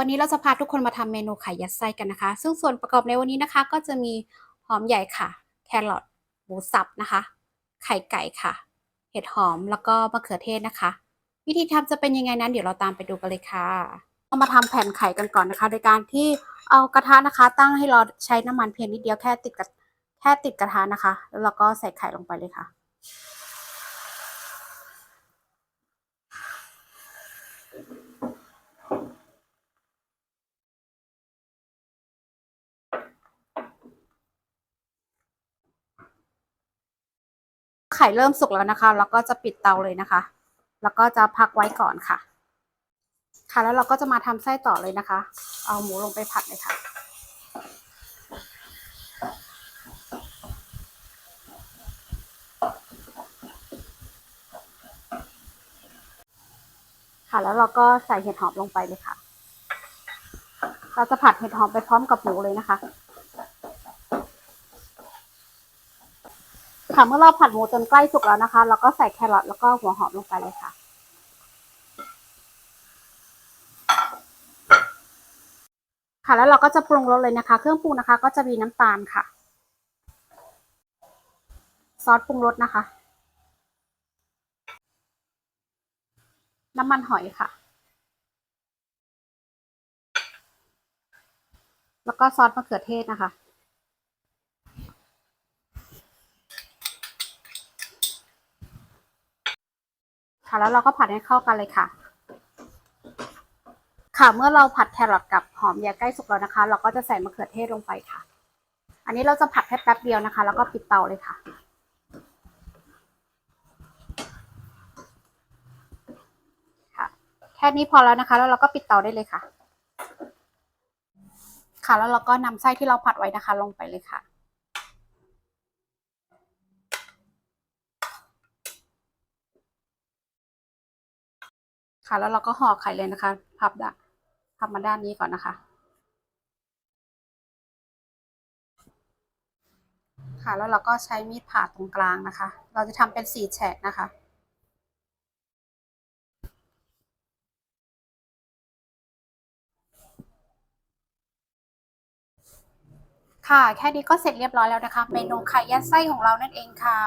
วันนี้เราจะพาทุกคนมาทำเมนูไข่ยัดไส้กันนะคะ ซึ่งส่วนประกอบในวันนี้นะคะ ก็จะมีหอมใหญ่ค่ะ แครอทหมูสับนะคะ ไข่ไก่ค่ะ เห็ดหอมแล้วก็มะเขือเทศนะคะ วิธีทำจะเป็นยังไงนั้นเดี๋ยวเราตามไปดูกันเลยค่ะเรามาทำแผ่นไข่กันก่อนนะคะ โดยการที่เอากระทะนะคะ ตั้งให้เราใช้น้ำมันเพียงนิดเดียวแค่ติดกระแค่ติดกระทะนะคะ แล้วเราก็ใส่ไข่ลงไปเลยค่ะ ไข่เริ่มสุกแล้วนะคะ แล้วก็จะปิดเตาเลยนะคะ แล้วก็จะพักไว้ก่อนค่ะ ค่ะแล้วเราก็จะมาทำไส้ต่อเลยนะคะ เอาหมูลงไปผัดเลยค่ะค่ะแล้วเราก็ใส่เห็ดหอมลงไปเลยค่ะ เราจะผัดเห็ดหอมไปพร้อมกับหมูเลยนะคะ ค่ะ เมื่อเราผัดหมูจนใกล้สุกแล้วนะคะ เราก็ใส่แครอทแล้วก็หัวหอมลงไปเลยค่ะ ค่ะแล้วเราก็จะปรุงรสเลยนะคะ เครื่องปรุงนะคะ ก็จะมีน้ำตาลค่ะ ซอสปรุงรสนะคะ น้ำมันหอยค่ะ แล้วก็ซอสมะเขือเทศนะคะ ค่ะ แล้วเราก็ผัดให้เข้ากันเลยค่ะ ค่ะเมื่อเราผัดแครอทกับหอมใหญ่ใกล้สุกแล้วนะคะ เราก็จะใส่มะเขือเทศลงไปค่ะ อันนี้เราจะผัดแค่แป๊บเดียวนะคะ แล้วก็ปิดเตาเลยค่ะค่ะแค่นี้พอแล้วนะคะ แล้วเราก็ปิดเตาได้เลยค่ะ ค่ะ แล้วเราก็นำไส้ที่เราผัดไว้นะคะ ลงไปเลยค่ะ ค่ะ แล้วเราก็ห่อไข่เลยนะคะ พับด้านพับมาด้านนี้ก่อนนะคะ ค่ะ แล้วเราก็ใช้มีดผ่าตรงกลางนะคะ เราจะทำเป็นสี่แฉกนะคะค่ะ แค่นี้ก็เสร็จเรียบร้อยแล้วนะคะ เมนูไข่ยัดไส้ของเรานั่นเองค่ะ